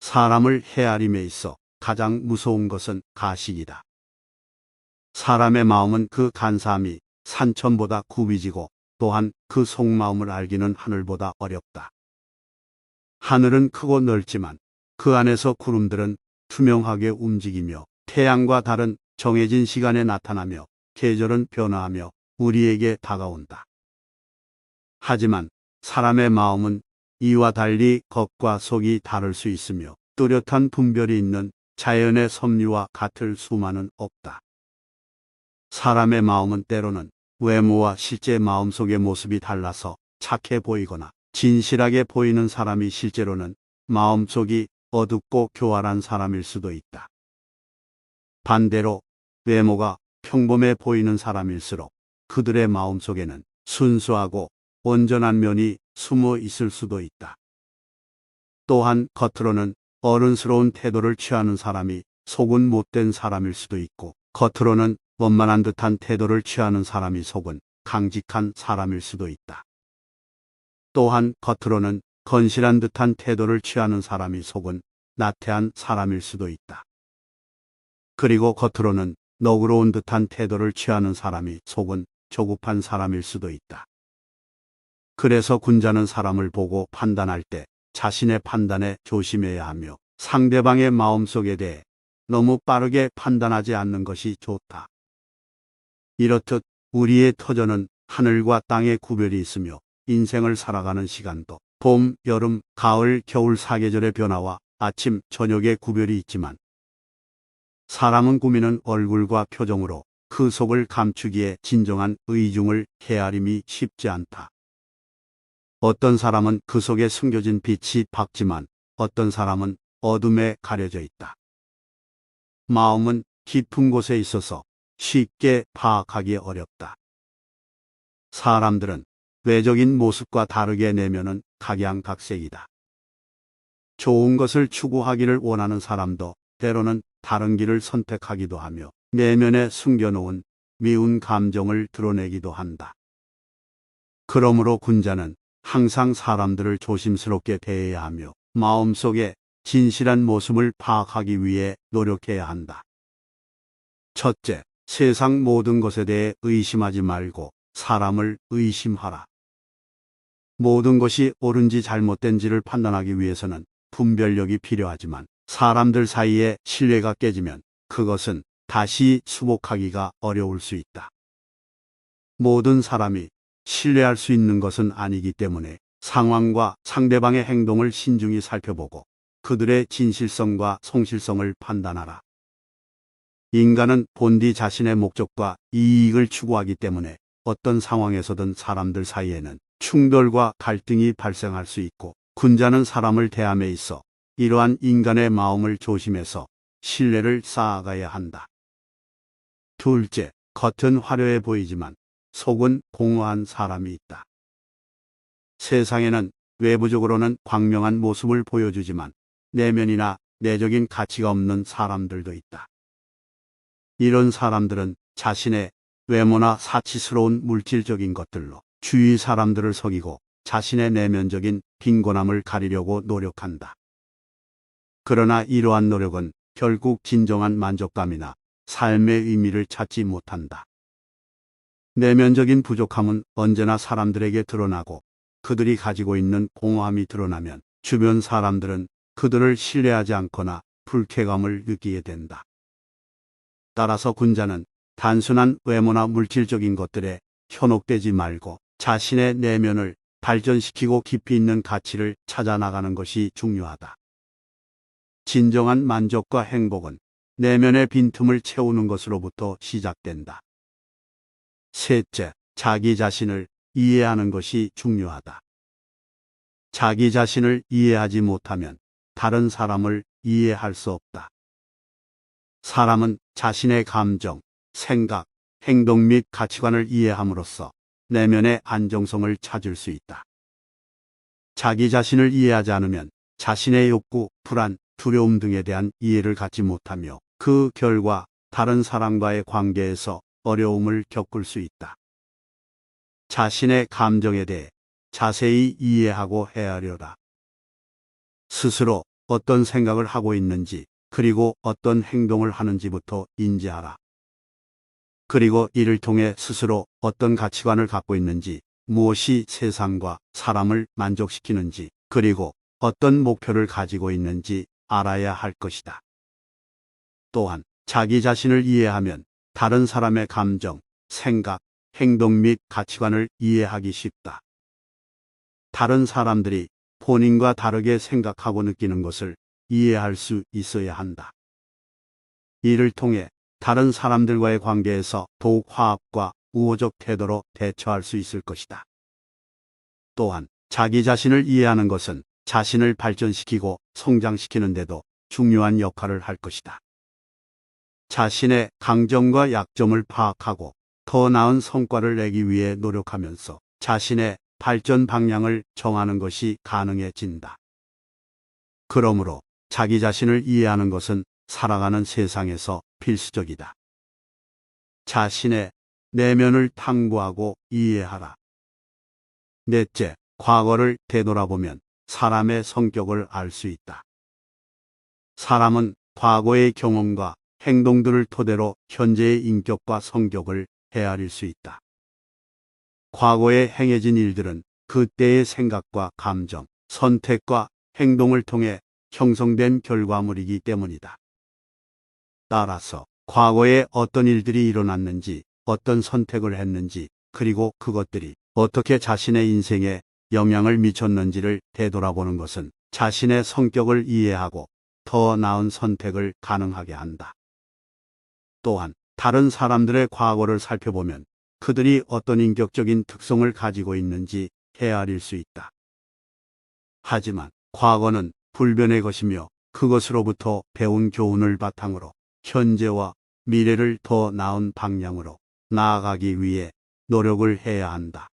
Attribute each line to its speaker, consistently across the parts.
Speaker 1: 사람을 헤아림에 있어 가장 무서운 것은 가식이다. 사람의 마음은 그 간사함이 산천보다 굽이지고 또한 그 속마음을 알기는 하늘보다 어렵다. 하늘은 크고 넓지만 그 안에서 구름들은 투명하게 움직이며 태양과 달은 정해진 시간에 나타나며 계절은 변화하며 우리에게 다가온다. 하지만 사람의 마음은 이와 달리 겉과 속이 다를 수 있으며 뚜렷한 분별이 있는 자연의 섭리와 같을 수만은 없다. 사람의 마음은 때로는 외모와 실제 마음속의 모습이 달라서 착해 보이거나 진실하게 보이는 사람이 실제로는 마음속이 어둡고 교활한 사람일 수도 있다. 반대로 외모가 평범해 보이는 사람일수록 그들의 마음속에는 순수하고 온전한 면이 숨어 있을 수도 있다. 또한 겉으로는 어른스러운 태도를 취하는 사람이 속은 못된 사람일 수도 있고 겉으로는 원만한 듯한 태도를 취하는 사람이 속은 강직한 사람일 수도 있다. 또한 겉으로는 건실한 듯한 태도를 취하는 사람이 속은 나태한 사람일 수도 있다. 그리고 겉으로는 너그러운 듯한 태도를 취하는 사람이 속은 조급한 사람일 수도 있다. 그래서 군자는 사람을 보고 판단할 때 자신의 판단에 조심해야 하며 상대방의 마음속에 대해 너무 빠르게 판단하지 않는 것이 좋다. 이렇듯 우리의 터전은 하늘과 땅의 구별이 있으며 인생을 살아가는 시간도 봄, 여름, 가을, 겨울 사계절의 변화와 아침, 저녁의 구별이 있지만 사람은 꾸미는 얼굴과 표정으로 그 속을 감추기에 진정한 의중을 헤아림이 쉽지 않다. 어떤 사람은 그 속에 숨겨진 빛이 밝지만 어떤 사람은 어둠에 가려져 있다. 마음은 깊은 곳에 있어서 쉽게 파악하기 어렵다. 사람들은 외적인 모습과 다르게 내면은 각양각색이다. 좋은 것을 추구하기를 원하는 사람도 때로는 다른 길을 선택하기도 하며 내면에 숨겨놓은 미운 감정을 드러내기도 한다. 그러므로 군자는 항상 사람들을 조심스럽게 대해야 하며 마음속에 진실한 모습을 파악하기 위해 노력해야 한다. 첫째, 세상 모든 것에 대해 의심하지 말고 사람을 의심하라. 모든 것이 옳은지 잘못된지를 판단하기 위해서는 분별력이 필요하지만 사람들 사이에 신뢰가 깨지면 그것은 다시 수복하기가 어려울 수 있다. 모든 사람이 신뢰할 수 있는 것은 아니기 때문에 상황과 상대방의 행동을 신중히 살펴보고 그들의 진실성과 성실성을 판단하라. 인간은 본디 자신의 목적과 이익을 추구하기 때문에 어떤 상황에서든 사람들 사이에는 충돌과 갈등이 발생할 수 있고 군자는 사람을 대함에 있어 이러한 인간의 마음을 조심해서 신뢰를 쌓아가야 한다. 둘째, 겉은 화려해 보이지만 속은 공허한 사람이 있다. 세상에는 외부적으로는 광명한 모습을 보여주지만 내면이나 내적인 가치가 없는 사람들도 있다. 이런 사람들은 자신의 외모나 사치스러운 물질적인 것들로 주위 사람들을 속이고 자신의 내면적인 빈곤함을 가리려고 노력한다. 그러나 이러한 노력은 결국 진정한 만족감이나 삶의 의미를 찾지 못한다. 내면적인 부족함은 언제나 사람들에게 드러나고 그들이 가지고 있는 공허함이 드러나면 주변 사람들은 그들을 신뢰하지 않거나 불쾌감을 느끼게 된다. 따라서 군자는 단순한 외모나 물질적인 것들에 현혹되지 말고 자신의 내면을 발전시키고 깊이 있는 가치를 찾아 나가는 것이 중요하다. 진정한 만족과 행복은 내면의 빈틈을 채우는 것으로부터 시작된다. 셋째, 자기 자신을 이해하는 것이 중요하다. 자기 자신을 이해하지 못하면 다른 사람을 이해할 수 없다. 사람은 자신의 감정, 생각, 행동 및 가치관을 이해함으로써 내면의 안정성을 찾을 수 있다. 자기 자신을 이해하지 않으면 자신의 욕구, 불안, 두려움 등에 대한 이해를 갖지 못하며 그 결과 다른 사람과의 관계에서 어려움을 겪을 수 있다. 자신의 감정에 대해 자세히 이해하고 헤아려라. 스스로 어떤 생각을 하고 있는지, 그리고 어떤 행동을 하는지부터 인지하라. 그리고 이를 통해 스스로 어떤 가치관을 갖고 있는지, 무엇이 세상과 사람을 만족시키는지, 그리고 어떤 목표를 가지고 있는지 알아야 할 것이다. 또한 자기 자신을 이해하면 다른 사람의 감정, 생각, 행동 및 가치관을 이해하기 쉽다. 다른 사람들이 본인과 다르게 생각하고 느끼는 것을 이해할 수 있어야 한다. 이를 통해 다른 사람들과의 관계에서 더욱 화합과 우호적 태도로 대처할 수 있을 것이다. 또한 자기 자신을 이해하는 것은 자신을 발전시키고 성장시키는 데도 중요한 역할을 할 것이다. 자신의 강점과 약점을 파악하고 더 나은 성과를 내기 위해 노력하면서 자신의 발전 방향을 정하는 것이 가능해진다. 그러므로 자기 자신을 이해하는 것은 살아가는 세상에서 필수적이다. 자신의 내면을 탐구하고 이해하라. 넷째, 과거를 되돌아보면 사람의 성격을 알 수 있다. 사람은 과거의 경험과 행동들을 토대로 현재의 인격과 성격을 헤아릴 수 있다. 과거에 행해진 일들은 그때의 생각과 감정, 선택과 행동을 통해 형성된 결과물이기 때문이다. 따라서 과거에 어떤 일들이 일어났는지, 어떤 선택을 했는지, 그리고 그것들이 어떻게 자신의 인생에 영향을 미쳤는지를 되돌아보는 것은 자신의 성격을 이해하고 더 나은 선택을 가능하게 한다. 또한 다른 사람들의 과거를 살펴보면 그들이 어떤 인격적인 특성을 가지고 있는지 헤아릴 수 있다. 하지만 과거는 불변의 것이며 그것으로부터 배운 교훈을 바탕으로 현재와 미래를 더 나은 방향으로 나아가기 위해 노력을 해야 한다.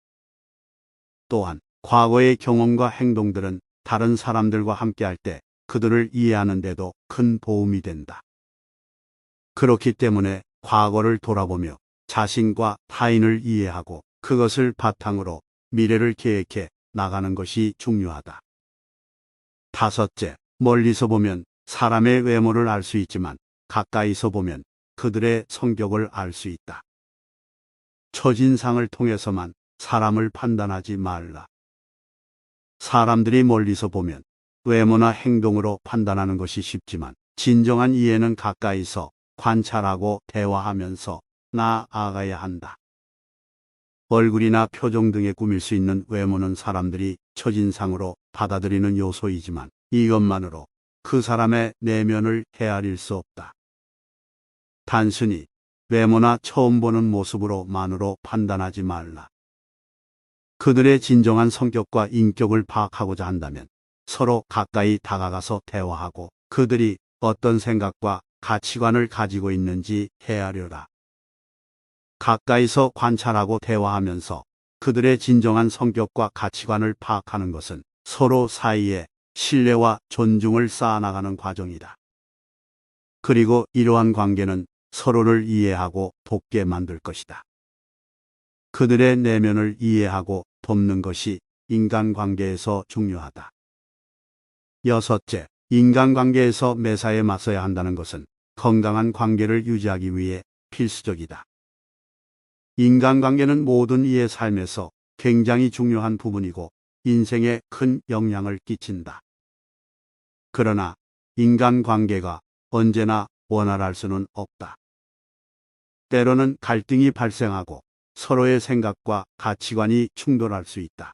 Speaker 1: 또한 과거의 경험과 행동들은 다른 사람들과 함께할 때 그들을 이해하는 데도 큰 도움이 된다. 그렇기 때문에 과거를 돌아보며 자신과 타인을 이해하고 그것을 바탕으로 미래를 계획해 나가는 것이 중요하다. 다섯째, 멀리서 보면 사람의 외모를 알 수 있지만 가까이서 보면 그들의 성격을 알 수 있다. 첫인상을 통해서만 사람을 판단하지 말라. 사람들이 멀리서 보면 외모나 행동으로 판단하는 것이 쉽지만 진정한 이해는 가까이서 관찰하고 대화하면서 나아가야 한다. 얼굴이나 표정 등에 꾸밀 수 있는 외모는 사람들이 첫인상으로 받아들이는 요소이지만 이것만으로 그 사람의 내면을 헤아릴 수 없다. 단순히 외모나 처음 보는 모습으로만으로 판단하지 말라. 그들의 진정한 성격과 인격을 파악하고자 한다면 서로 가까이 다가가서 대화하고 그들이 어떤 생각과 가치관을 가지고 있는지 헤아려라. 가까이서 관찰하고 대화하면서 그들의 진정한 성격과 가치관을 파악하는 것은 서로 사이에 신뢰와 존중을 쌓아나가는 과정이다. 그리고 이러한 관계는 서로를 이해하고 돕게 만들 것이다. 그들의 내면을 이해하고 돕는 것이 인간관계에서 중요하다. 여섯째, 인간관계에서 매사에 맞서야 한다는 것은 건강한 관계를 유지하기 위해 필수적이다. 인간관계는 모든 이의 삶에서 굉장히 중요한 부분이고 인생에 큰 영향을 끼친다. 그러나 인간관계가 언제나 원활할 수는 없다. 때로는 갈등이 발생하고 서로의 생각과 가치관이 충돌할 수 있다.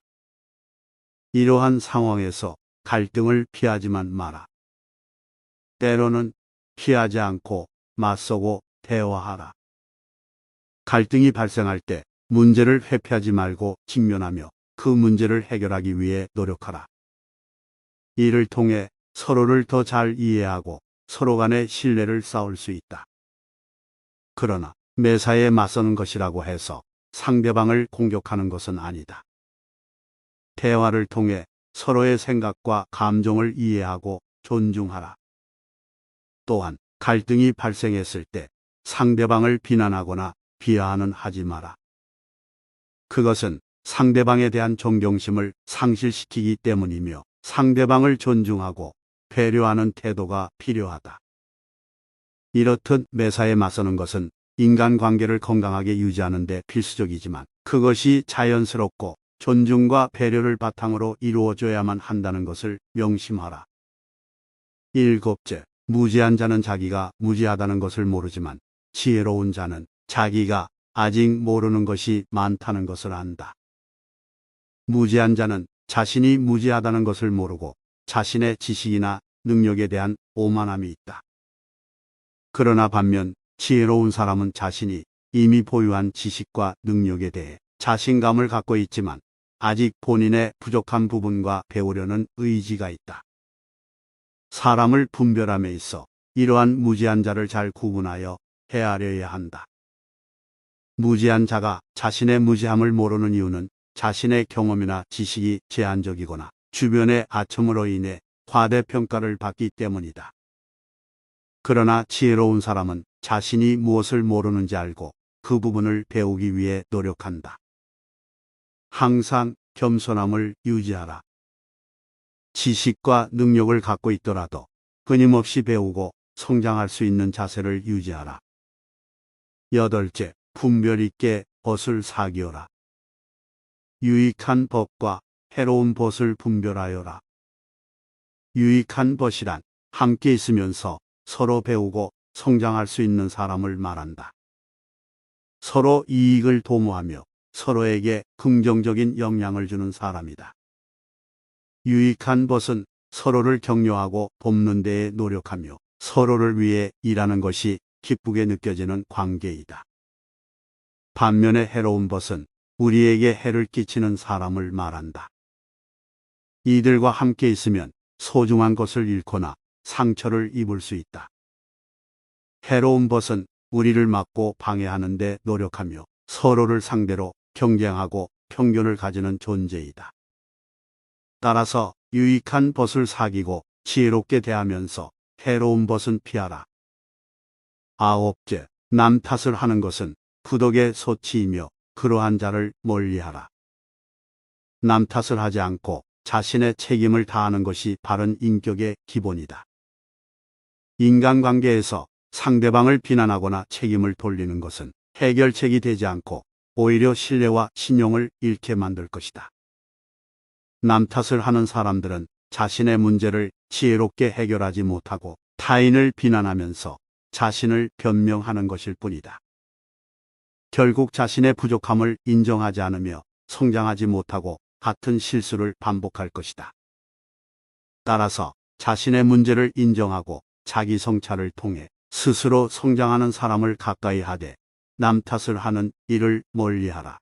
Speaker 1: 이러한 상황에서 갈등을 피하지만 마라. 때로는 피하지 않고 맞서고 대화하라. 갈등이 발생할 때 문제를 회피하지 말고 직면하며 그 문제를 해결하기 위해 노력하라. 이를 통해 서로를 더 잘 이해하고 서로 간의 신뢰를 쌓을 수 있다. 그러나 매사에 맞서는 것이라고 해서 상대방을 공격하는 것은 아니다. 대화를 통해 서로의 생각과 감정을 이해하고 존중하라. 또한 갈등이 발생했을 때 상대방을 비난하거나 비하하는 하지 마라. 그것은 상대방에 대한 존경심을 상실시키기 때문이며 상대방을 존중하고 배려하는 태도가 필요하다. 이렇듯 매사에 맞서는 것은 인간관계를 건강하게 유지하는 데 필수적이지만 그것이 자연스럽고 존중과 배려를 바탕으로 이루어져야만 한다는 것을 명심하라. 일곱째, 무지한 자는 자기가 무지하다는 것을 모르지만 지혜로운 자는 자기가 아직 모르는 것이 많다는 것을 안다. 무지한 자는 자신이 무지하다는 것을 모르고 자신의 지식이나 능력에 대한 오만함이 있다. 그러나 반면 지혜로운 사람은 자신이 이미 보유한 지식과 능력에 대해 자신감을 갖고 있지만 아직 본인의 부족한 부분과 배우려는 의지가 있다. 사람을 분별함에 있어 이러한 무지한 자를 잘 구분하여 헤아려야 한다. 무지한 자가 자신의 무지함을 모르는 이유는 자신의 경험이나 지식이 제한적이거나 주변의 아첨으로 인해 과대평가를 받기 때문이다. 그러나 지혜로운 사람은 자신이 무엇을 모르는지 알고 그 부분을 배우기 위해 노력한다. 항상 겸손함을 유지하라. 지식과 능력을 갖고 있더라도 끊임없이 배우고 성장할 수 있는 자세를 유지하라. 여덟째, 분별 있게 벗을 사기어라. 유익한 법과 해로운 벗을 분별하여라. 유익한 벗이란 함께 있으면서 서로 배우고 성장할 수 있는 사람을 말한다. 서로 이익을 도모하며 서로에게 긍정적인 영향을 주는 사람이다. 유익한 벗은 서로를 격려하고 돕는 데에 노력하며 서로를 위해 일하는 것이 기쁘게 느껴지는 관계이다. 반면에 해로운 벗은 우리에게 해를 끼치는 사람을 말한다. 이들과 함께 있으면 소중한 것을 잃거나 상처를 입을 수 있다. 해로운 벗은 우리를 막고 방해하는데 노력하며 서로를 상대로 경쟁하고 편견을 가지는 존재이다. 따라서 유익한 벗을 사귀고 지혜롭게 대하면서 해로운 벗은 피하라. 아홉째, 남 탓을 하는 것은 부덕의 소치이며 그러한 자를 멀리하라. 남 탓을 하지 않고 자신의 책임을 다하는 것이 바른 인격의 기본이다. 인간관계에서 상대방을 비난하거나 책임을 돌리는 것은 해결책이 되지 않고 오히려 신뢰와 신용을 잃게 만들 것이다. 남 탓을 하는 사람들은 자신의 문제를 지혜롭게 해결하지 못하고 타인을 비난하면서 자신을 변명하는 것일 뿐이다. 결국 자신의 부족함을 인정하지 않으며 성장하지 못하고 같은 실수를 반복할 것이다. 따라서 자신의 문제를 인정하고 자기 성찰을 통해 스스로 성장하는 사람을 가까이 하되 남 탓을 하는 일을 멀리하라.